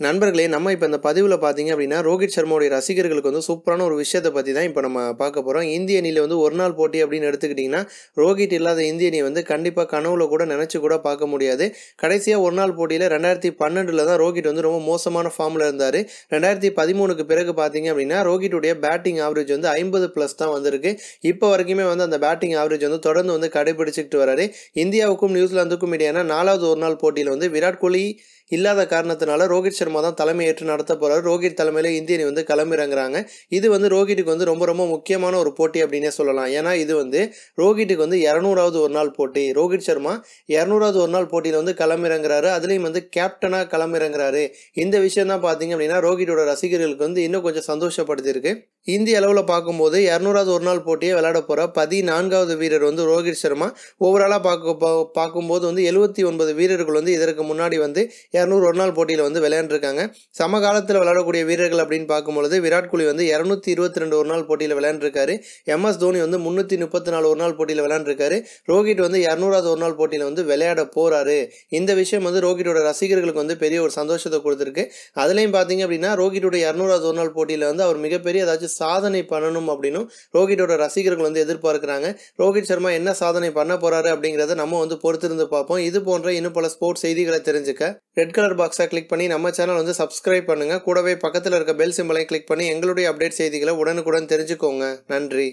நண்பர்களே நம்ம இப்போ இந்த பதிவில் பார்த்தீங்க அப்படின்னா ரோஹித் சர்மாவுடைய ரசிகர்களுக்கு வந்து சூப்பரான ஒரு விஷயத்தை பற்றி தான் இப்போ நம்ம பார்க்க போகிறோம் இந்திய அணியில் வந்து ஒரு நாள் போட்டி அப்படின்னு எடுத்துக்கிட்டிங்கன்னா ரோஹித் இல்லாத இந்திய அணி வந்து கண்டிப்பாக கனவுல கூட நினச்சி கூட பார்க்க முடியாது. கடைசியாக ஒரு நாள் போட்டியில் ரெண்டாயிரத்தி பன்னெண்டில் தான் ரோஹித் வந்து ரொம்ப மோசமான ஃபார்மில் இருந்தார். ரெண்டாயிரத்தி பதிமூணுக்கு பிறகு பார்த்தீங்க அப்படின்னா ரோஹித்துடைய பேட்டிங் ஆவரேஜ் வந்து ஐம்பது ப்ளஸ் தான் வந்திருக்கு. இப்போ வரைக்குமே வந்து அந்த பேட்டிங் ஆவரேஜ் வந்து தொடர்ந்து வந்து கடைபிடிச்சிக்கிட்டு வராரு. இந்தியாவுக்கும் நியூசிலாந்துக்கும் இடையான நாலாவது ஒரு நாள் போட்டியில் வந்து விராட் கோலி இல்லாத காரணத்தினால ரோஹித் சர்மா தான் தலைமை ஏற்று நடத்த போகிறார் ரோஹித் தலைமையில் இந்திய வந்து களமிறங்குறாங்க இது வந்து ரோஹித்துக்கு வந்து ரொம்ப ரொம்ப முக்கியமான ஒரு போட்டி அப்படின்னே சொல்லலாம். ஏன்னா இது வந்து ரோஹித்துக்கு வந்து இரநூறாவது ஒரு நாள் போட்டி. ரோஹித் சர்மா இரநூறாவது ஒரு நாள் போட்டியில் வந்து களமிறங்குறாரு அதுலேயும் வந்து கேப்டனாக களமிறங்குறாரு இந்த விஷயம் தான் பார்த்தீங்க அப்படின்னா ரோஹிட்டோட ரசிகர்களுக்கு வந்து இன்னும் கொஞ்சம் சந்தோஷப்படுத்தியிருக்கு. இந்திய அளவில் பார்க்கும்போது இரநூறாவது ஒரு நாள் போட்டியை விளையாட போகிற பதினான்காவது வீரர் வந்து ரோஹித் சர்மா. ஓவராலாக பார்க்க பார்க்கும்போது வந்து எழுபத்தி ஒன்பது வீரர்கள் வந்து இதற்கு முன்னாடி வந்து இரநூறு ஒரு நாள் போட்டியில் வந்து விளையாண்டுருக்காங்க. சமகாலத்தில் விளையாடக்கூடிய வீரர்கள் அப்படின்னு பார்க்கும்பொழுது விராட் கோலி வந்து இரநூத்தி இருபத்தி ரெண்டு ஒரு நாள் போட்டியில் விளையாண்டுருக்காரு. எம்எஸ் தோனி வந்து முந்நூற்றி முப்பத்தி நாலு ஒரு நாள் போட்டியில் விளையாண்டுருக்காரு. ரோஹித் வந்து இரநூறாவது ஒரு நாள் போட்டியில் வந்து விளையாட போகிறாரு இந்த விஷயம் வந்து ரோஹிட்டோட ரசிகர்களுக்கு வந்து பெரிய ஒரு சந்தோஷத்தை கொடுத்துருக்கு. அதுலேயும் பார்த்தீங்க அப்படின்னா ரோஹிட்டோட இரநூறாவது ஒரு நாள் போட்டியில் வந்து அவர் மிகப்பெரிய ஏதாச்சும் சாதனை பண்ணணும் அப்படின்னும் ரோஹிட்டோட ரசிகர்கள் வந்து எதிர்பார்க்குறாங்க. ரோஹித் சர்மா என்ன சாதனை பண்ண போறாரு அப்படிங்கிறத நம்ம வந்து பொறுத்திருந்து பார்ப்போம். இது போன்ற இன்னும் பல ஸ்போர்ட்ஸ் செய்திகளை தெரிஞ்சுக்க ரெட் கலர் பாக்ஸை கிளிக் பண்ணி நம்ம சேனல் வந்து சப்ஸ்கிரைப் பண்ணுங்க. கூடவே பக்கத்தில் இருக்க பெல் சிம்பலை கிளிக் பண்ணி எங்களுடைய அப்டேட் செய்திகளை உடனுக்குடன் தெரிஞ்சுக்கோங்க. நன்றி.